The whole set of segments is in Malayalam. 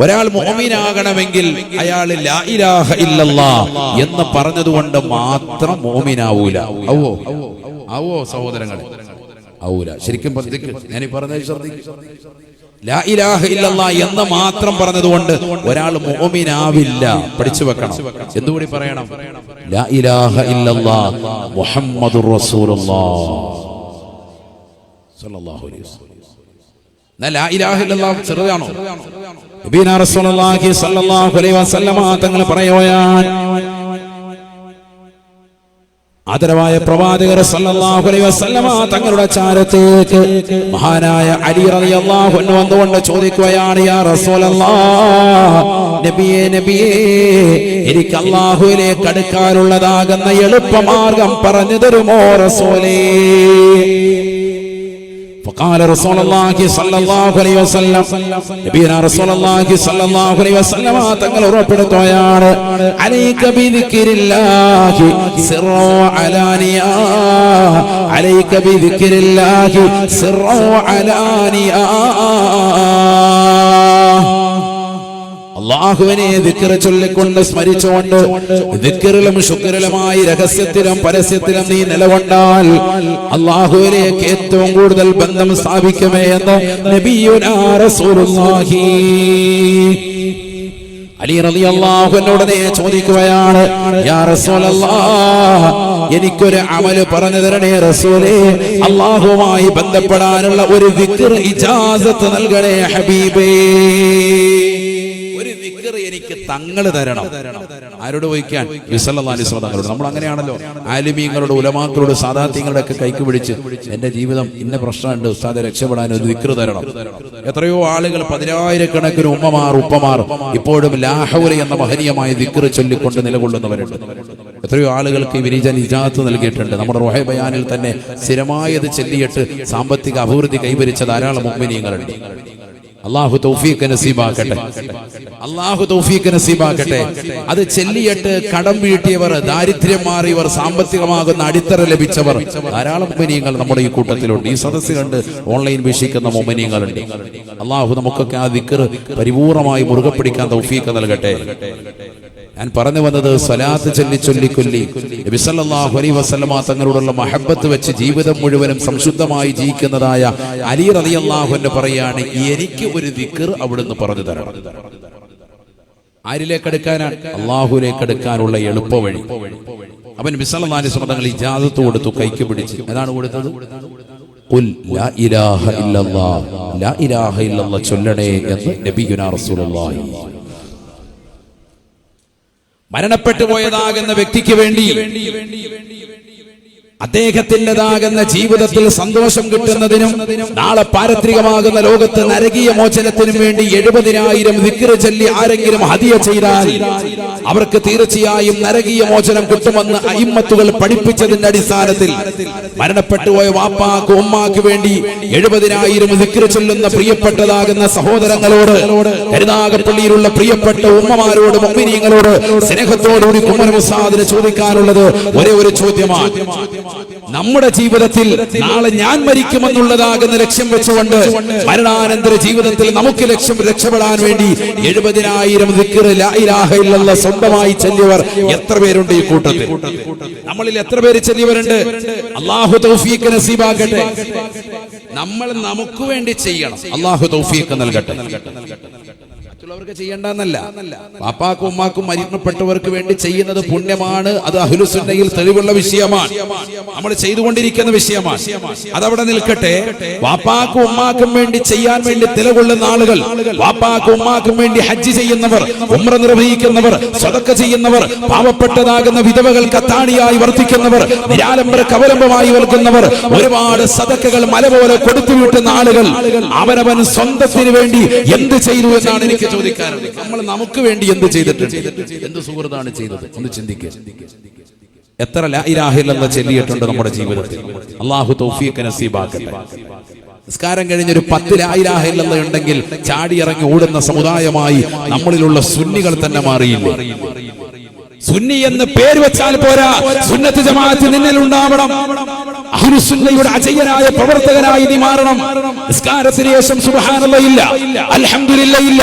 ഒരാൾ മോമിനാകണമെങ്കിൽ അയാൾ ലാ ഇലാഹ ഇല്ലല്ലാ എന്ന് പറഞ്ഞതുകൊണ്ട് മാത്രം മോമിനാവൂല. അവോ അവോ സഹോദരങ്ങൾ ആവൂല ശരിക്കും ഞാൻ ഈ പറഞ്ഞത് എന്ന് മാത്രം പറഞ്ഞതുകൊണ്ട് ഒരാൾ മോമിനാവില്ല. പഠിച്ചു വെക്കണം. എന്തുകൂടി പറയണം? ലാ ഇലാഹ റസൂലുള്ളാഹ് സ്വല്ലല്ലാഹു അലൈഹി വസല്ലം. ചെറുതാണോ? തങ്ങൾ പറയുകയാണ് ആദരവായ പ്രവാചകർ തങ്ങളുടെ ചാരത്തേക്ക് മഹാനായ അലി റളിയല്ലാഹു അൻഹു വന്നുകൊണ്ട് ചോദിക്കുകയാണ് നബിയേ നബിയേ എനിക്ക് അല്ലാഹുവിലേക്ക് അടുക്കാനുള്ളതാകുന്ന എളുപ്പമാർഗം പറഞ്ഞു തരുമോ റസൂലേ? فقال رسول الله صلى الله عليه وسلم നബിയന رسول الله صلى الله عليه وسلم തങ്ങൾ ഉറപ്പെടുത്തുകയാണ് عليك بذكر الله سرا وعلانيا عليك بذكر الله سرا وعلانيا അള്ളാഹുവിനെ ദിക്കറ് ചൊല്ലിക്കൊണ്ട് സ്മരിച്ചുകൊണ്ട് ദിക്കറിലും ശുക്രിലുമായി രഹസ്യത്തിലും പരസ്യത്തിലും നീ നിലകൊണ്ടാൽ അള്ളാഹുവിലേക്ക് ഏറ്റവും കൂടുതൽ ബന്ധം സ്ഥാപിക്കുമേ എന്ന് നബിയുനാ റസൂലുള്ളാഹി. അലി റളിയല്ലാഹു എന്നോടനെ ചോദിക്കുകയാണ് യാ എനിക്കൊരു അമൽ പറഞ്ഞു തരണേ റസൂലേ അള്ളാഹുമായി ബന്ധപ്പെടാനുള്ള ഒരു ദിക്ർ ഇജാസത്ത് നൽകണേ ഹബീബേ. എനിക്ക് തങ്ങൾ തരണം. ആരോട് വഹിക്കാൻ? തങ്ങളോട്. നമ്മൾ അങ്ങനെയാണല്ലോ. ആലിമീങ്ങളുടെ ഉലമാക്കളോട് സാധാത്യങ്ങളുടെ ഒക്കെ കൈക്ക് പിടിച്ച് എന്റെ ജീവിതം ഇന്ന പ്രശ്നമുണ്ട് ഉസ്താദെ രക്ഷപ്പെടാൻ ഒരു ദിക്ർ തരണം. എത്രയോ ആളുകൾ പതിനായിരക്കണക്കിന് ഉമ്മമാർ ഉപ്പമാർ ഇപ്പോഴും ലാഹൗല എന്ന മഹനീയമായ വിക്ര ചൊല്ലിക്കൊണ്ട് നിലകൊള്ളുന്നവരുണ്ട്. എത്രയോ ആളുകൾക്ക് വിനീജൻ ഇജാത്ത് നൽകിയിട്ടുണ്ട്. നമ്മുടെ റോഹെ ബയാനിൽ തന്നെ സ്ഥിരമായത് ചെല്ലിയിട്ട് സാമ്പത്തിക അഭിവൃദ്ധി കൈവരിച്ച ധാരാളം മുമ്പിനീയങ്ങളുണ്ട് അള്ളാഹു തൗഫീഖ് നസീബാക്കട്ടെ. അള്ളാഹു തൗഫീഖ് നസീബാക്കട്ടെ. അത് ചെല്ലിയിട്ട് കടം വീട്ടിയവർ ദാരിദ്ര്യം മാറിയവർ സാമ്പത്തികമാകുന്ന അടിത്തറ ലഭിച്ചവർ. ധാരാളം മുമനീയങ്ങൾ നമ്മുടെ ഈ കൂട്ടത്തിലുണ്ട്. ഈ സദസ്സ് കണ്ട് ഓൺലൈൻ വീക്ഷിക്കുന്ന മുമനീയങ്ങളുണ്ട് അള്ളാഹു നമുക്കൊക്കെ ആ ദിക്കർ പരിപൂർണമായി മുറുകെ പിടിക്കാൻ തൗഫീഖ് നൽകട്ടെ. ഞാൻ പറഞ്ഞു വന്നത് സ്വലാത്ത് ചൊല്ലി ചൊല്ലിക്കൊല്ലി നബി സല്ലല്ലാഹു അലൈഹി വസല്ലമ തങ്ങളോടുള്ള മഹബത്ത് വെച്ച് ജീവിതം മുഴുവനും സംശുദ്ധമായി ജീവിക്കുന്നതായ അലി റളിയല്ലാഹു അൻഹു പറയാണ് എനിക്ക് ഒരു ദിക്ർ അവിടുന്ന് പറഞ്ഞു തരണം. ആരിലേക്ക് എടുക്കാനാണ്? അള്ളാഹുലേക്ക് എടുക്കാനുള്ള എളുപ്പ വഴി. അവൻ വിസലനാലി സ്വന്തങ്ങൾ ഇജാദത്ത് കൊടുത്തു കൈക്ക് പിടിച്ച്. ഏതാണ് കൊടുത്തത്? ചൊല്ലണേ എന്ന് നബിയുനാ റസൂലുള്ളാഹി. മരണപ്പെട്ടു പോയതാകുന്ന വ്യക്തിക്ക് വേണ്ടി. അദ്ദേഹത്തിന്റെതാകുന്ന ജീവിതത്തിൽ സന്തോഷം കിട്ടുന്നതിനും നാളെ പാരത്രികമാകുന്ന ലോകത്ത് നരകീയ മോചനത്തിനും വേണ്ടി എഴുപതിനായിരം വിക്ര ചൊല്ലി ആരെങ്കിലും ഹതിയ ചെയ്താൽ അവർക്ക് തീർച്ചയായും നരകീയ മോചനം കിട്ടുമെന്ന് അയിമ്മത്തുകൾ പഠിപ്പിച്ചതിന്റെ അടിസ്ഥാനത്തിൽ മരണപ്പെട്ടു പോയ വാപ്പാക്ക് ഉമ്മാക്ക് വേണ്ടി എഴുപതിനായിരം വിക്ര ചൊല്ലുന്ന പ്രിയപ്പെട്ടതാകുന്ന സഹോദരങ്ങളോട് കരുനാഗപ്പള്ളിയിലുള്ള പ്രിയപ്പെട്ട ഉമ്മമാരോട് മമ്മിനിയങ്ങളോട് സ്നേഹത്തോടുകൂടി മുസാദിന് ചോദിക്കാനുള്ളത് ഒരേ ഒരു ചോദ്യമാണ്. നമ്മുടെ ജീവിതത്തിൽ നാളെ ഞാൻ മരിക്കുമെന്നുള്ളതാകുന്ന ലക്ഷ്യം വെച്ചുകൊണ്ട് മരണാനന്തര ജീവിതത്തിൽ നമുക്ക് ലക്ഷ്യം രക്ഷപ്പെടാൻ വേണ്ടി എഴുപതിനായിരം ഇല്ലല്ല സ്വന്തമായി ചെല്ലിയവർ എത്ര പേരുണ്ട് ഈ കൂട്ടത്തിൽ? നമ്മളിൽ എത്ര പേര് ചെല്ലിയവരുണ്ട് അള്ളാഹു തൗഫീഖ് നസീബാകട്ടെ നമ്മൾ നമുക്ക് വേണ്ടി ചെയ്യണം. അള്ളാഹു തൗഫീഖ് നൽകട്ടെ. മറ്റുള്ളവർക്ക് ചെയ്യേണ്ടെന്നല്ല പാപ്പാക്കും ഉമ്മാക്കും മരണപ്പെട്ടവർക്ക് വേണ്ടി ചെയ്യുന്നത് പുണ്യമാണ്. അത് അഹുലുസുന്നയിൽ തെളിവുള്ള വിഷയമാണ്. നമ്മൾ ചെയ്തുകൊണ്ടിരിക്കുന്ന വിഷയമാണ്. അതവിടെ നിൽക്കട്ടെ. വാപ്പാക്കും ഉമ്മാക്കും വേണ്ടി ചെയ്യാൻ വേണ്ടി തിലകൊള്ളുന്ന ആളുകൾ. വാപ്പാക്കും ഉമ്മാക്കും വേണ്ടി ഹജ്ജ് ചെയ്യുന്നവർ ഉമ്ര നിർവഹിക്കുന്നവർ സ്വതക്ക ചെയ്യുന്നവർ പാവപ്പെട്ടതാകുന്ന വിധവകൾ കത്താണിയായി വർദ്ധിക്കുന്നവർ നിരാലംബര കവലംബമായി വർക്കുന്നവർ ഒരുപാട് സതക്കകൾ മല പോലെ കൊടുത്തു വീട്ടുന്ന ആളുകൾ അവനവൻ സ്വന്തത്തിന് വേണ്ടി എന്ത് ചെയ്തു എന്നാണ് എനിക്ക് ചോദിക്കാറുള്ളത് നമ്മൾ നമുക്ക് വേണ്ടി എന്ത് ചെയ്തിട്ടുണ്ട്? എന്ത് സുഹൃത്താണ് ചെയ്തത്? ഒന്ന് ചിന്തിക്കുക എത്ര ലാഹിലെന്ന് ചെല്ലിയിട്ടുണ്ട് നമ്മുടെ ജീവിതത്തിൽ. അള്ളാഹു തൗഫീഖ് നസീബാക്കട്ടെ. നിസ്കാരം കഴിഞ്ഞൊരു പത്ത് ലായിരാഹില്ലെന്ന് ഉണ്ടെങ്കിൽ ചാടിയിറങ്ങി ഓടുന്ന സമുദായമായി നമ്മളിലുള്ള സുന്നികൾ തന്നെ മാറിയില്ല? സുന്നി എന്ന് പേര് വെച്ചാൽ പോരാ. സുന്നത്ത് ജമാഅത്ത് നിന്നിൽ ഉണ്ടാവണം അഹ്ലുസുന്നയുടെ അജയ്യനായ പ്രവർത്തകനായി നീ മാറണം. നിസ്കാരത്തിന് ശേഷം അൽഹംദുലില്ലാഹ് ഇല്ല.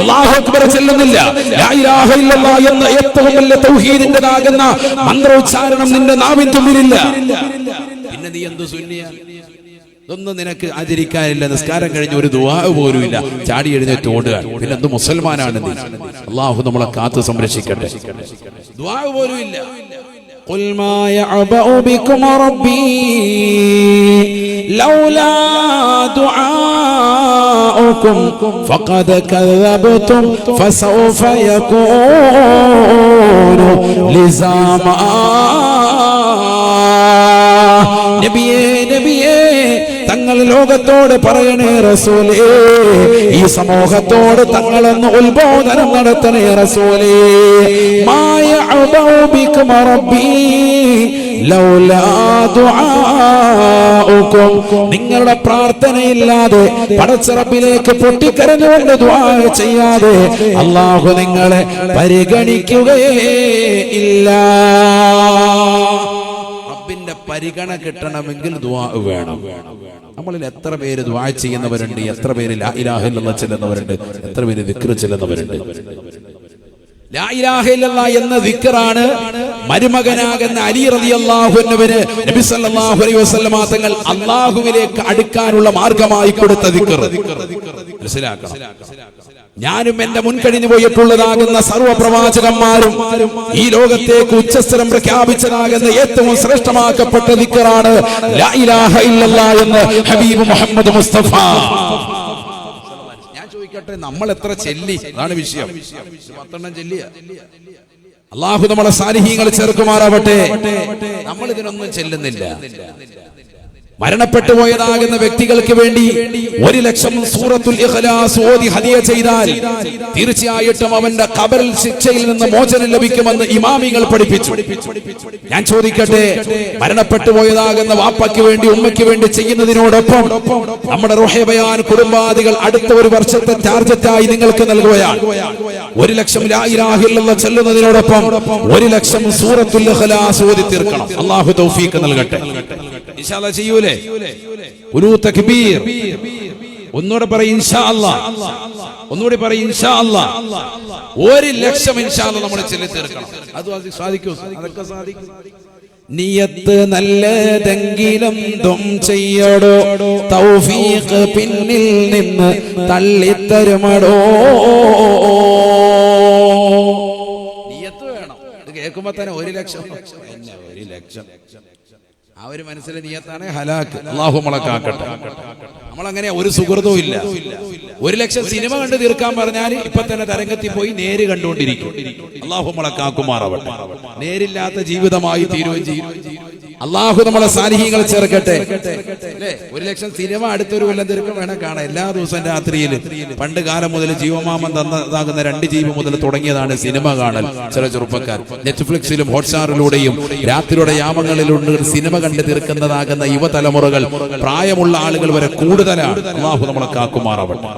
അല്ലാഹു അക്ബർ ചെല്ലുന്നില്ല. ലാ ഇലാഹ ഇല്ലല്ലാഹ് എന്ന ഏറ്റവും വലിയ തൗഹീദിന്റേതാകുന്ന മന്ത്രോച്ചാരണം നിന്റെ നാവിൻ തുമ്പിലില്ല. പിന്നെ നീ എന്തു സുന്നിയ? ഇതൊന്നും നിനക്ക് ആചരിക്കാനില്ല. നിസ്കാരം കഴിഞ്ഞ് ഒരു ദുആ പോലും ഇല്ല. ചാടി എഴുന്നേറ്റ് ഓടുക. പിന്നെ എന്ത് മുസൽമാനാണ് നീ? അള്ളാഹു നമ്മളെ കാത്തു സംരക്ഷിക്കട്ടെ. ദുആ പോലും ഇല്ല. قل ما يعبأ بكم ربي لولا دعاؤكم فقد كذبتم فسوف يكون لزاما നബിയേ നബിയേ തങ്ങൾ ലോകത്തോട് പറയണേ റസൂലേ ഈ സമൂഹത്തോട് തങ്ങളൊന്ന് ഉത്ബോധനം നടത്തണേ റസൂലേ മായ ലൗലാ ദുആഉക്കും നിങ്ങളുടെ പ്രാർത്ഥനയില്ലാതെ പടച്ചിറപ്പിലേക്ക് പൊട്ടിക്കരഞ്ഞുകൊണ്ട് ദുആ ചെയ്യാതെ അള്ളാഹു നിങ്ങളെ പരിഗണിക്കുകയേ ഇല്ല. റബ്ബിന്റെ പരിഗണ കിട്ടണമെങ്കിൽ ദുആ വേണം. നമ്മളിൽ എത്ര പേര് ദുആ ചെയ്യുന്നവരുണ്ട് എത്ര പേര് ലാ ഇലാഹ ഇല്ലല്ലാഹ് ചെല്ലുന്നവരുണ്ട് എത്ര പേര് ദിക്ർ ചെല്ലുന്നവരുണ്ട്. എന്ന ദിക്കറാണ് മരുമകനാകുന്ന അലി റളിയല്ലാഹു അള്ളാഹുവിന് നബി സല്ലല്ലാഹു അലൈഹി വസല്ലമ തങ്ങൾ അല്ലാഹുവിലേക്ക് അടുക്കാനുള്ള മാർഗമായി കൊടുത്ത ദിക്കർ മനസ്സിലാക്കണം. ഞാനും എന്റെ മുൻകഴിഞ്ഞു പോയിട്ടുള്ളതാകുന്ന സർവ ഈ ലോകത്തേക്ക് ഉച്ചസ്ഥലം പ്രഖ്യാപിച്ചതാകുന്ന ഏറ്റവും ശ്രേഷ്ഠമാക്കപ്പെട്ട ദിക്കറാണ് എന്ന് ഹബീബ് മുഹമ്മദ് മുസ്തഫ. ഞാൻ ചോദിക്കട്ടെ നമ്മൾ എത്ര ചെല്ലി? അതാണ് വിഷയം. പത്തെണ്ണം ചെല്ലിയ. അള്ളാഹു നമ്മളെ സാന്നിഹ്യങ്ങൾ ചേർക്കുമാറാവട്ടെ. നമ്മൾ ഇതിനൊന്നും ചെല്ലുന്നില്ല. മരണപ്പെട്ടു പോയതാകുന്ന വ്യക്തികൾക്ക് വേണ്ടി ഒരു ലക്ഷം സൂറത്തുൽ ഇഖ്ലാസ് ഓതി ഹദിയ ചെയ്താൽ തീർച്ചയായിട്ടും അവന്റെ കബറിൽ ശിക്ഷയിൽ നിന്ന് മോചനം ലഭിക്കുമെന്ന് ഇമാമികൾ പഠിപ്പിച്ചു. ഞാൻ ചോദിക്കട്ടെ മരണപ്പെട്ടു പോയതാകുന്ന വാപ്പയ്ക്ക് വേണ്ടി ഉമ്മയ്ക്ക് വേണ്ടി ചെയ്യുന്നതിനോടൊപ്പം നമ്മുടെ റുഹേബയാൻ കുടുംബാദികൾ അടുത്ത ഒരു വർഷത്തെ ടാർജറ്റായി നിങ്ങൾക്ക് നൽകുകയാണ്. ഒരു ലക്ഷം ലാ ഇലാഹ ഇല്ലല്ലാഹ് ചെല്ലുന്നതിനോടൊപ്പം ഒരു ലക്ഷം സൂറത്തുൽ ഇഖ്ലാസ് ഓതി തീർക്കണം. അള്ളാഹു തൗഫീഖ് നൽകട്ടെ. ഇൻഷാ അല്ലാഹ് ചെയ്യൂലേ? ഒരു തക്ബീർ. ഒന്നുകൂടെ പറയും ഇൻഷാല്ല ഒന്നുകൂടി പറയും ഇൻഷാല്ല ഒരു ലക്ഷം ഇൻഷാല്ല നമ്മൾ ചെല്ലി തീർക്കണം. അത് സാധിക്കൂ? അതൊക്കെ സാധിക്കും. നിയത്ത് നല്ലതെങ്കിലും ദും ചെയ്യടോ. തൗഫീഖ് പിന്നിൽ നിന്ന് തള്ളിത്തരുമടോ. നിയത്ത് വേണം. കേൾക്കുമ്പോ തന്നെ ഒരു ലക്ഷം. ഒരു ലക്ഷം. ആ ഒരു മനസ്സിലെ നിയത്താണ് ഹലാക്ക്. അള്ളാഹു മുളക്കാക്കട്ടെ നമ്മളങ്ങനെ ഒരു സുഹൃതവും ഇല്ല. ഒരു ലക്ഷം സിനിമ കണ്ട് തീർക്കാൻ പറഞ്ഞാൽ ഇപ്പൊ തന്നെ തരംഗത്തിൽ പോയി നേര് കണ്ടുകൊണ്ടിരിക്കും. അള്ളാഹു മുളക്കാക്കുമാറാവട്ടെ നേരില്ലാത്ത ജീവിതമായി തീരുകയും ചെയ്യും. അള്ളാഹു നമ്മളെ സാലിഹ്യങ്ങൾ ചേർക്കട്ടെ. അല്ലേ? ഒരു ലക്ഷം സിനിമ അടുത്തൊരു കൊല്ലം തീർക്കും വേണം കാണാം എല്ലാ ദിവസവും രാത്രിയിൽ. പണ്ട് കാലം മുതൽ ജീവമാമൻ തന്നതാകുന്ന രണ്ട് ജീവ മുതൽ തുടങ്ങിയതാണ് സിനിമ കാണൽ. ചില ചെറുപ്പക്കാർ. നെറ്റ്ഫ്ലിക്സിലും ഹോട്ട്സ്റ്റാറിലൂടെയും രാത്രിയുടെ യാമങ്ങളിലുണ്ട് സിനിമ കണ്ട് തീർക്കുന്നതാകുന്ന യുവതലമുറകൾ പ്രായമുള്ള ആളുകൾ വരെ കൂടുതലാണ്. അള്ളാഹു നമ്മളെ കാക്കുമാറാവട്ടെ.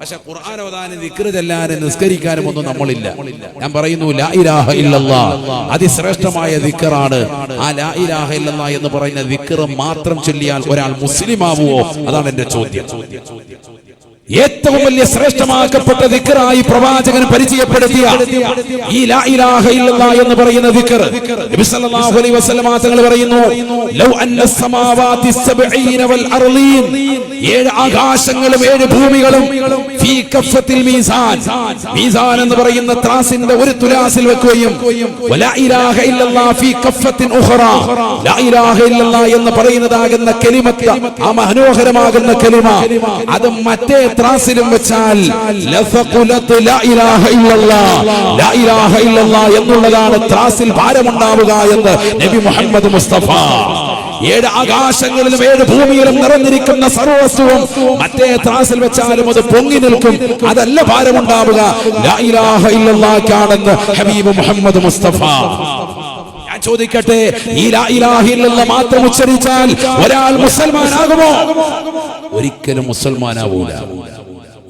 പക്ഷെ ഖുർആൻ ഓതാനും ദിക്ർ ചെല്ലാനും നിസ്കരിക്കാനും ഒന്നും നമ്മളില്ല. ഞാൻ പറയുന്നു ലാ ഇലാഹ ഇല്ലല്ലാ. അതിശ്രേഷ്ഠമായ ദിക്റാണ്. ആ ലാ ഇലാഹ ഇല്ലല്ലാ എന്ന് പറയുന്ന ദിക്ർ മാത്രം ചൊല്ലിയാൽ ഒരാൾ മുസ്ലിം ആവുമോ അതാണ് എന്റെ ചോദ്യം. ഏറ്റവും വലിയ ശ്രേഷ്ഠമാക്കപ്പെട്ട ദിക്റായി പ്രവാചകൻ പരിചയപ്പെടുത്തിയ ഈ ലാ ഇലാഹ ഇല്ലല്ലാ എന്ന് പറയുന്ന ദിക്ർ നബി സല്ലല്ലാഹു അലൈഹി വസല്ലമ തങ്ങൾ പറയുന്നു ലൗ അന്ന സമാവാതി സബ്ഈന വൽ അർളീൻ. ഏഴ് ആകാശങ്ങളും ഏഴ് ഭൂമികളും ഫീ കഫത്തിൽ മീസാൻ. മീസാൻ എന്ന് പറയുന്ന ത്രാസിന്റെ ഒരു തുലാസിൽ വെക്കുകയും വലാ ഇലാഹ ഇല്ലല്ലാ ഫീ കഫത്തിൻ ഉഖറ. ലാ ഇലാഹ ഇല്ലല്ലാ എന്ന് പറയുന്നതാകുന്ന കലിമത്ത് ആ മനോഹരമാകുന്ന കലിമ. അത് മറ്റേ ത്രാസിലും വെച്ചാൽ എന്നുള്ളതാണ് ത്രാസിൽ ഭാരമുണ്ടാവുക എന്ന് നബി മുഹമ്മദ് മുസ്തഫ. ഏഴ് ആകാശങ്ങളിലും ഏഴ് ഭൂമിയിലും നിറഞ്ഞിരിക്കുന്ന സർവസ്തുവും മറ്റേ ത്രാസിൽ വെച്ചാലും അത് പൊങ്ങി നിൽക്കും. അതല്ല ഭാരമുണ്ടാവുക. ഹബീബ് മുഹമ്മദ് മുസ്തഫ. ചോദിക്കട്ടെ? മാത്രം ഉച്ചരിച്ചാൽ ഒരാൾ മുസൽമാനാകുമോ? ഒരിക്കലും മുസൽമാനാവൂല.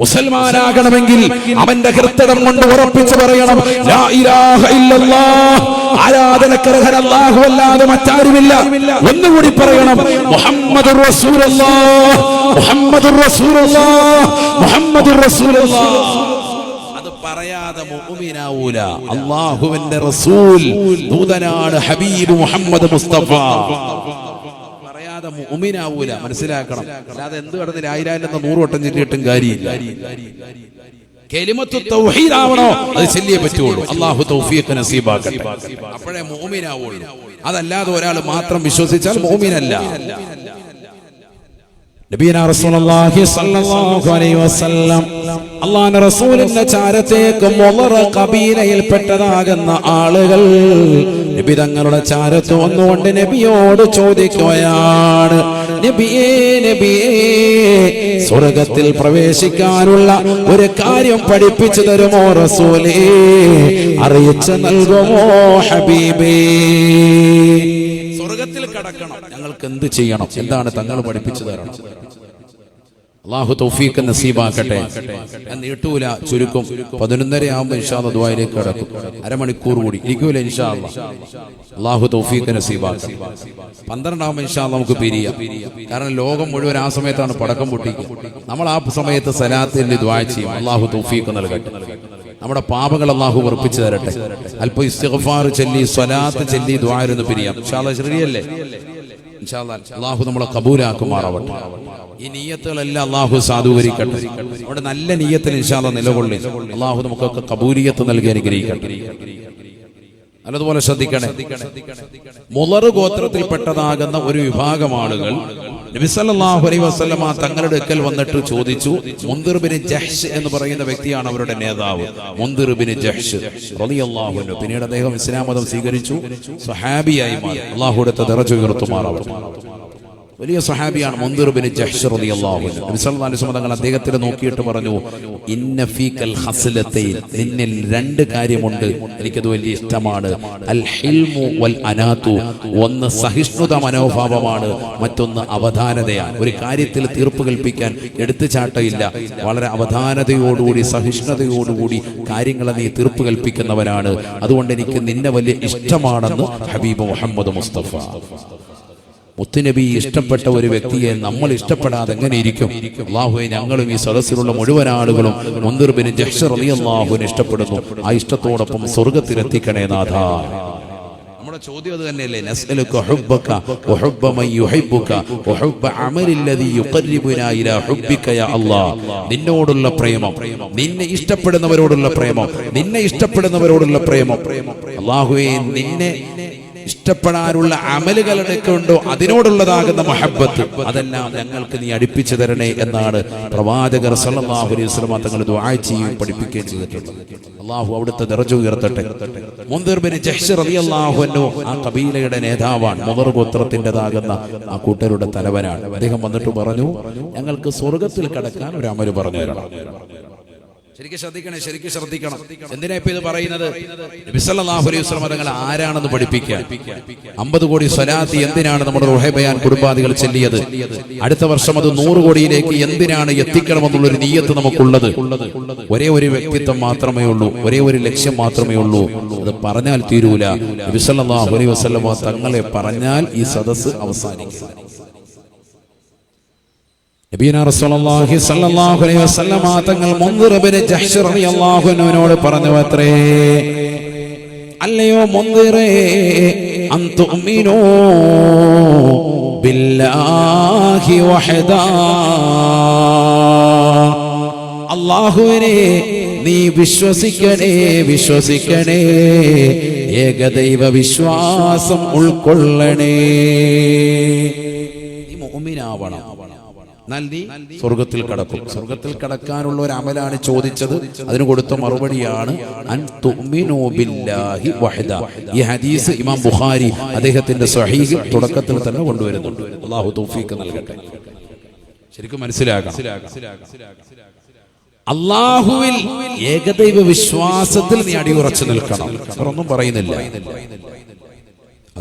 മുസൽമാനാകണമെങ്കിൽ അവന്റെ ഹൃത്തടം കൊണ്ട് ഉറപ്പിച്ചു പറയണം. ആരാധനക്കർഹൻ അല്ലാഹു അല്ലാതെ മറ്റാരുമില്ല. ഒന്നുകൂടി പറയണം മുഹമ്മദ് മുഹമ്മദ് മുഹമ്മദ് പറയാതെ മുഅ്മിനാവൂല. അല്ലാഹുവിന്റെ റസൂൽ ദൂതനാണ് ഹബീബ് മുഹമ്മദ് മുസ്തഫ. പറയാതെ മുഅ്മിനാവൂല മനസ്സിലാക്കണം. അല്ലാതെ എന്ത് കടന്ന് ആയിരം എന്ന നൂറ് വട്ടം ചൊല്ലിയിട്ടും കാര്യമില്ല. കെലിമത്തു തൗഹീദ് ആവണോ? അത് ചെല്ലിയേ പറ്റുള്ളൂ. അല്ലാഹു തൗഫീഖ് നസീബാക്കട്ടെ. അപ്പോഴേ മുഅ്മിനാവുള്ളൂ. അതല്ലാതെ ഒരാൾ മാത്രം വിശ്വസിച്ചാൽ മുഅ്മിനല്ല. നബീന റസൂലുള്ളാഹി സ്വല്ലല്ലാഹു അലൈഹി വസല്ലം അല്ലാഹുവിന്റെ റസൂലിന്റെ ചാരത്തേക്ക് മുളറ കബീലയിൽപ്പെട്ടതാകുന്ന ആളുകൾ നബി തങ്ങളുടെ ചാരത്ത് വന്നുകൊണ്ട് നബിയോട് ചോദിക്കുകയാണ് നബിയേ നബിയേ സ്വർഗത്തിൽ പ്രവേശിക്കാനുള്ള ഒരു കാര്യം പഠിപ്പിച്ചു തരുമോ റസൂലേ? അറിയിച്ചു നൽകുമോ ഹബീബേ? സ്വർഗത്തിൽ കടക്കണം. ഞങ്ങൾക്ക് എന്ത് ചെയ്യണം? എന്താണ് തങ്ങൾ പഠിപ്പിച്ചു തരണം? അള്ളാഹു തൗഫീഖ് നസീബാക്കട്ടെ. നീട്ടൂല ചുരുക്കും. പതിനൊന്നര ആകുമ്പോൾ ഇൻഷാദ് ദുബായിലേക്ക് കടക്കും. അരമണിക്കൂർ കൂടി. ഇരിക്കൂല ഇൻഷാല്ല അള്ളാഹു തൗഫീഖ് നസീബാക്കട്ടെ. പന്ത്രണ്ടാകുമ്പോൾ ഇൻഷാ നമുക്ക് പിരിയാം. കാരണം ലോകം മുഴുവൻ ആ സമയത്താണ് പടക്കം പൊട്ടിക്കുക. നമ്മൾ ആ സമയത്ത് സലാത്തിൽ ദ്വായ ചെയ്യും. അള്ളാഹു തൗഫീഖ് നൽകട്ടെ. നമ്മുടെ പാപങ്ങൾ അള്ളാഹു ഉറപ്പിച്ചു തരട്ടെ. അല്പം ഇസ്തിഗ്ഫാർ ചൊല്ലി സ്വലാത്ത് ചൊല്ലി ദ്വാരുന്ന് പിരിയാം. ശ്രീയല്ലേ ശരിയല്ലേ അള്ളാഹു നമ്മളെ കബൂലാക്കുമാറാവട്ടെ. ഈ നീയത്തുകളെല്ലാം അള്ളാഹു സാധൂകരിക്കട്ടെ. അവിടെ നല്ല നീയത്തിന് ഇൻഷാല്ല നിലകൊള്ളി. അള്ളാഹു നമുക്കൊക്കെ കബൂലിയത്ത് നൽകി അനുഗ്രഹിക്കട്ടെ. നല്ലതുപോലെ ശ്രദ്ധിക്കണേ. മുളറ് ഗോത്രത്തിൽപ്പെട്ടതാകുന്ന ഒരു വിഭാഗം ആളുകൾ നബിസല്ലാഹു അലൈ വസ്ലമ തങ്ങളുടെ അടുക്കൽ വന്നിട്ട് ചോദിച്ചു മുന്തിർബിന് ജഹ്ഷ് എന്ന് പറയുന്ന വ്യക്തിയാണ് അവരുടെ നേതാവ്. മുന്തിർബിന് ജഹ്ഷ് റളിയല്ലാഹുവിന് പിന്നീട് അദ്ദേഹം ഇസ്ലാം മതം സ്വീകരിച്ചു സ്വഹാബിയായി മാറി. അള്ളാഹു എടുത്ത ദറജ ഉയർത്തുമാറാവട്ടെ. വലിയ സഹാബിയാണ് മുന്തിർബിന് ജഹ്ഷ് റളിയല്ലാഹു അൻഹു. നബി അലൈഹി തങ്ങൾ അദ്ദേഹത്തിന് നോക്കിയിട്ട് പറഞ്ഞു ഇന്ന ഫീകൽ നിന്നിൽ രണ്ട് കാര്യമുണ്ട് എനിക്കത് വലിയ ഇഷ്ടമാണ്. അൽ ഹിൽമു വൽ അനാതു ഒന്ന് സഹിഷ്ണുത മനോഭാവമാണ് മറ്റൊന്ന് അവധാനതയാണ്. ഒരു കാര്യത്തിൽ തീർപ്പ് കൽപ്പിക്കാൻ എടുത്തുചാട്ടമില്ല വളരെ അവധാനതയോടുകൂടി സഹിഷ്ണുതയോടുകൂടി കാര്യങ്ങളെ നീ തീർപ്പ് കൽപ്പിക്കുന്നവനാണ്. അതുകൊണ്ട് എനിക്ക് നിന്നെ വലിയ ഇഷ്ടമാണെന്ന് ഹബീബ് മുഹമ്മദ് മുസ്തഫ. മുത്തുനബി ഇഷ്ടപ്പെട്ട ഒരു വ്യക്തിയെ നമ്മൾ ഇഷ്ടപ്പെടാതെ എങ്ങനെ ഇരിക്കും അള്ളാഹുവെ ഞങ്ങളും ഈ സദസ്സിലുള്ള മുഴുവൻ ആളുകളും മുന്തിർബിന് ജഹ്ഷർ അലി അള്ളാഹുവിനെ ഇഷ്ടപ്പെടുന്നു. ആ ഇഷ്ടത്തോടൊപ്പം സ്വർഗത്തിലെത്തിക്കണേ നാഥ. നമ്മുടെ ചോദ്യം അത് തന്നെയല്ലേ? നസ്അലുക ഹുബ്ബക വഹുബ്ബ മൻ യുഹിബ്ബുക വഹുബ്ബ അമലില്ലദി യുഖർരിബുനാ ഇലാ ഹുബ്ബിക യാ അല്ലാഹ്. നിന്നോടുള്ള പ്രേമം നിന്നെ ഇഷ്ടപ്പെടുന്നവരോടുള്ള പ്രേമം നിന്നെ ഇഷ്ടപ്പെടുന്നവരോടുള്ള പ്രേമം. അല്ലാഹുവേ നിന്നെ ഇഷ്ടപ്പെടാനുള്ള അമലുകൾ ഉണ്ടോ അതിനോടുള്ളതാകുന്ന മഹബത്ത് അതെല്ലാം ഞങ്ങൾക്ക് നീ അടുപ്പിച്ചു തരണേ എന്നാണ് പ്രവാചകർ സല്ലല്ലാഹു അലൈഹി തങ്ങൾ ചെയ്യുകയും പഠിപ്പിക്കുകയും ചെയ്തിട്ടുള്ളത്. അള്ളാഹു അവിടുത്തെ നിറച്ചു ഉയർത്തട്ടെ. ആ കബീലയുടെ നേതാവാണ്. മുതർ ഗോത്രത്തിന്റെതാകുന്ന ആ കൂട്ടരുടെ തലവനാണ്. അദ്ദേഹം വന്നിട്ട് പറഞ്ഞു ഞങ്ങൾക്ക് സ്വർഗത്തിൽ കടക്കാൻ ഒരു അമൽ പറഞ്ഞു തരണം. ശരിക്കും ശ്രദ്ധിക്കണേ ശരിക്കും ശ്രദ്ധിക്കണം. എന്തിനാ ഇപ്പൊ ഇത് പറയുന്നത്? തങ്ങൾ ആരാണെന്ന് പഠിപ്പിക്കാൻ അമ്പത് കോടി സ്വലാത്തി എന്തിനാണ് നമ്മുടെ റുഹബയാൻ കുടുംബാദികൾ ചെല്ലിയത്? അടുത്ത വർഷം അത് നൂറ് കോടിയിലേക്ക് എന്തിനാണ് എത്തിക്കണമെന്നുള്ളൊരു നീയത്ത് നമുക്കുള്ളത്? ഒരേ ഒരു വ്യക്തിത്വം മാത്രമേ ഉള്ളൂ. ഒരേ ഒരു ലക്ഷ്യം മാത്രമേ ഉള്ളൂ. അത് പറഞ്ഞാൽ തീരൂല. നബി സല്ലല്ലാഹു അലൈഹി വസല്ലം തങ്ങളെ പറഞ്ഞാൽ ഈ സദസ്സ് അവസാനിക്കും നബീന റസൂലുള്ളാഹി സ്വല്ലല്ലാഹു അലൈഹി വസല്ലം തങ്ങൾ പറഞ്ഞു അത്രേ അല്ലയോ ബില്ലാഹി അള്ളാഹുവിനെ നീ വിശ്വസിക്കണേ വിശ്വസിക്കണേ ഏകദൈവ വിശ്വാസം ഉൾക്കൊള്ളണേ. നീ എന്നാൽ നീ സ്വർഗത്തിൽ കടക്കും. സ്വർഗത്തിൽ കടക്കാനുള്ള ഒരു അമലാണ് ചോദിച്ചത്. അതിന് കൊടുത്ത മറുപടിയാണ് ഈ ഹദീസ് ഇമാം ബുഖാരി അദ്ദേഹത്തിന്റെ സ്വഹീഹ് തുടക്കത്തിൽ തന്നെ കൊണ്ടുവരുന്നുണ്ട്. അള്ളാഹു തൗഫീഖ് നൽകട്ടെ. ശരിക്കും മനസ്സിലാക്കണം അള്ളാഹുവിൽ ഏകദൈവ വിശ്വാസത്തിൽ നീ അടിയുറച്ചു നിൽക്കണം. അവരൊന്നും പറയുന്നില്ല.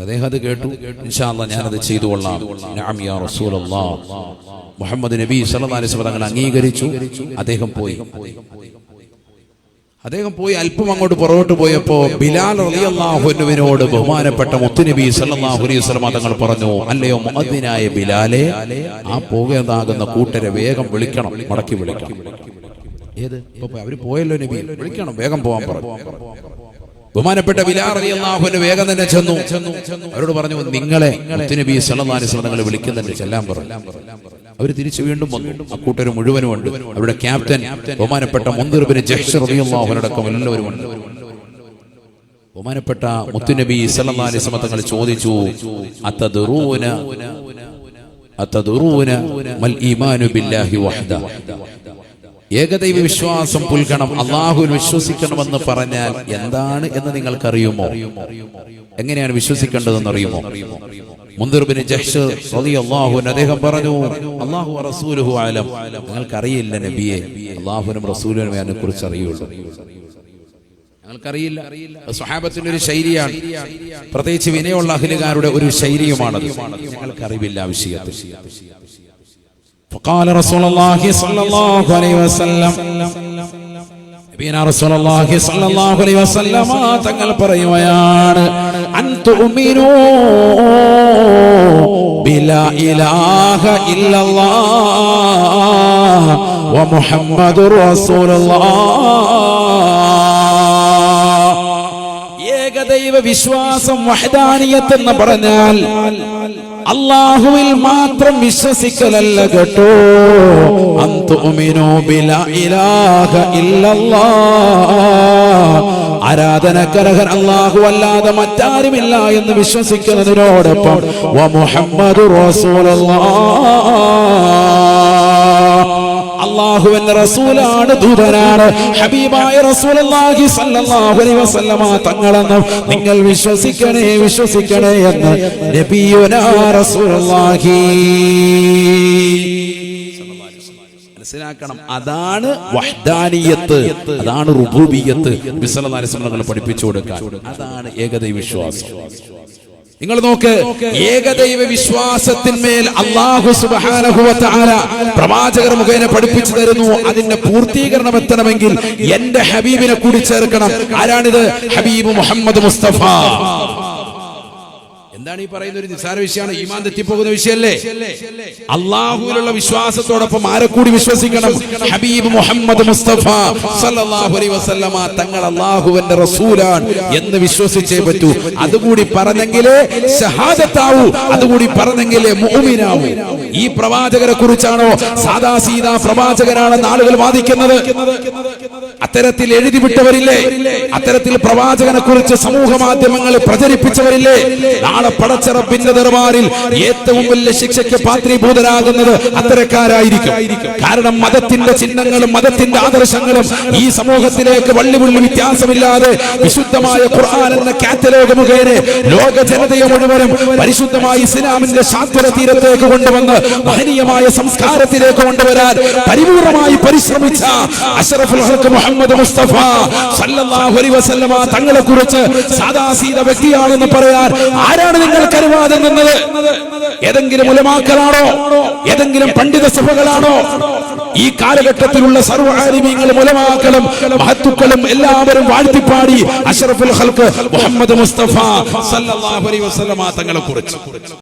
അദ്ദേഹം അത് കേട്ടു. ഇൻഷാ അല്ലാ ഞാനത് ചെയ്തു കൊള്ളാം മുഹമ്മദ് നബി തങ്ങൾ അംഗീകരിച്ചു. അദ്ദേഹം പോയി. അദ്ദേഹം പോയി അല്പം അങ്ങോട്ട് പുറകോട്ട് പോയപ്പോ ബിലാൽ റളിയല്ലാഹുവിനോട് ബഹുമാനപ്പെട്ട മുത്തുനബി സല്ലല്ലാഹു അലൈഹി വസല്ലം തങ്ങൾ പറഞ്ഞു അല്ലയോ മുഅദ്ദിനായ ബിലാലെ ആ പോകുന്നതാകുന്ന കൂട്ടരെ വേഗം വിളിക്കണം മടക്കി വിളിക്കണം. ഏത്? അവർ പോയല്ലോ നബി. വിളിക്കണം വേഗം പോകാൻ പറഞ്ഞു. ബഹുമാനപ്പെട്ട റളിയല്ലാഹുവിന് വേഗം തന്നെ ചെന്നു. അവരോട് പറഞ്ഞു നിങ്ങളെ തങ്ങൾ വിളിക്കുന്നുണ്ട് ചെല്ലാൻ പറഞ്ഞു അവർ തിരിച്ചു വീണ്ടും വന്നു. അക്കൂട്ടർ മുഴുവനും ഉണ്ട്. അവരുടെ ക്യാപ്റ്റൻ ബഹുമാനപ്പെട്ട മുന്തിർബിന് ജഹ്ഷറിയാഹുനടക്കം എല്ലാവരും ഉണ്ട്. ബഹുമാനപ്പെട്ട മുത്തുനബി സല്ലല്ലാഹു അലൈഹി വസല്ലം തങ്ങൾ ചോദിച്ചു അത്തൂന അത്തദറൂന മൽ ഈമാനു ബില്ലാഹി ഏകദൈവ വിശ്വാസം പുൽകണം അള്ളാഹുവിൽ വിശ്വസിക്കണമെന്ന് പറഞ്ഞാൽ എന്താണ് എന്ന് നിങ്ങൾക്കറിയുമോ? എങ്ങനെയാണ് വിശ്വസിക്കേണ്ടതെന്ന് അറിയുമോ? മുന്തിർബിന് ജഹ്ഷ് അദ്ദേഹം പറഞ്ഞു അല്ലാഹു റസൂലുഹു ആലം നിങ്ങൾക്കറിയില്ല നബിയെ അള്ളാഹുനും റസൂലിനും അതിനെ കുറിച്ച് അറിയുള്ളൂ സ്വഹാബത്തിന്റെ ഒരു ശൈലിയാണ്. പ്രത്യേകിച്ച് വിനയുള്ള അഖിലുകാരുടെ ഒരു ശൈലിയുമാണ് ഞങ്ങൾക്കറിവില്ല ആ വിഷയത്തിൽ. فقال رسول الله صلى الله عليه وسلم നബീന റസൂലുള്ളാഹി സ്വല്ലല്ലാഹു അലൈഹി വസല്ലമ തങ്ങൾ പറയുകയാണ് അൻ തുഅ്മിനൂ ബിലാ ഇലാഹ ഇല്ലല്ലാഹ് വ മുഹമ്മദുർ റസൂലുള്ളാഹ് ഏകദൈവ വിശ്വാസം വഹദാനിയത്ത് എന്ന് പറഞ്ഞാൽ അള്ളാഹുവിൽ മാത്രം വിശ്വസിക്കലല്ല കേട്ടോ. ആരാധനക്കരഹൻ അള്ളാഹു അല്ലാതെ മറ്റാരുമില്ല എന്ന് വിശ്വസിക്കുന്നതിനോടൊപ്പം മുഹമ്മദ് റസൂലാണ് ദൂതനാണ്. ഹബീബായ വസല്ലമ നിങ്ങൾ വിശ്വസിക്കണേ വിശ്വസിക്കണേ എന്ന് നബിയുനാ റസൂലുള്ളാഹി. മനസ്സിലാക്കണം അതാണ് വഹ്ദാനിയത്ത് അതാണ് റുബൂബിയത്ത്. പഠിപ്പിച്ചു കൊടുക്കാൻ. അതാണ് ഏകദൈവ വിശ്വാസം നിങ്ങൾ നോക്ക് ഏകദൈവ വിശ്വാസത്തിന്മേൽ അള്ളാഹു തആല പ്രവാചകർ മുഖേന പഠിപ്പിച്ചു തരുന്നു. അതിന്റെ പൂർത്തീകരണം എത്തണമെങ്കിൽ എന്റെ ഹബീബിനെ കൂടി ചേർക്കണം. ആരാണിത്? ഹബീബ് മുഹമ്മദ് മുസ്തഫ. എന്താണ് ഈ പറയുന്ന ഒരു നിസ്സാര വിഷയമാണ്? ഈമാൻ തെറ്റിപ്പോകുന്ന വിഷയല്ലേ അള്ളാഹുവിലുള്ള വിശ്വാസത്തോടൊപ്പം ആരെ കൂടി വിശ്വസിക്കണം? ഹബീബ് മുഹമ്മദ് മുസ്തഫ സല്ലല്ലാഹു അലൈഹി വസല്ലമ തങ്ങൾ അള്ളാഹുവിന്റെ റസൂലാണ് എന്ന് വിശ്വസിച്ചേ പറ്റൂ. അതുകൂടി പറഞ്ഞെങ്കിലേ ഷഹാദത്താവൂ അതുകൂടി പറഞ്ഞെങ്കിലേ മുഅ്മിനാവൂ. ഈ പ്രവാചകരെ കുറിച്ചാണോ സാദാ സീതാ പ്രവാചകരാണെന്ന് ആളുകൾ വാദിക്കുന്നത്? അത്തരത്തിൽ എഴുതി വിട്ടവരില്ലേ അത്തരത്തിൽ പ്രവാചകനെ കുറിച്ച് സമൂഹ മാധ്യമങ്ങളിൽ പ്രചരിപ്പിച്ചവരില്ലേ? നാളെ പടച്ചറപ്പിന്റെ ദർബാറിൽ ഏറ്റവും വലിയ ശിക്ഷയ്ക്ക് പാത്രീഭൂതരാകുന്നത് അത്തരക്കാരായിരിക്കും. കാരണം മതത്തിന്റെ ചിഹ്നങ്ങളും മതത്തിന്റെ ആദർശങ്ങളും ഈ സമൂഹത്തിലേക്ക് വള്ളിപുള്ളി വ്യത്യാസമില്ലാതെ വിശുദ്ധമായ ഖുർആൻ എന്ന കാറ്റലോഗ് മുഖേന ലോക ജനതയെ മുഴുവനും പരിശുദ്ധമായ ഇസ്ലാമിന്റെ ശാന്തര തീരത്തേക്ക് കൊണ്ടുവന്ന് മഹനീയമായ സംസ്കാരത്തിലേക്ക് കൊണ്ടുവരാൻ പരിപൂർണമായി പരിശ്രമിച്ച അഷറഫുൽ മുഹമ്മദ് മുസ്തഫ സല്ലല്ലാഹു അലൈഹി വസല്ലമ തങ്ങളെ കുറിച്ച് സാദാസീത വ്യക്തിയാണെന്ന് പറയാൻ ആരാണ് നിങ്ങൾക്ക് അനുവാദം നിന്നത്? ഏതെങ്കിലും ഉലമാക്കളാണോ? ഏതെങ്കിലും പണ്ഡിത സഭകളാണോ? ഈ കാലഘട്ടത്തിലുള്ള സർവ ആലിമീങ്ങളും ഉലമാക്കളും മഹത്തുക്കളും എല്ലാവരും വാഴ്ത്തിപ്പാടി അഷറഫുൽ ഹൽക്ക് മുഹമ്മദ് മുസ്തഫ സല്ലല്ലാഹു അലൈഹി വസല്ലമ തങ്ങളെ കുറിച്ച്.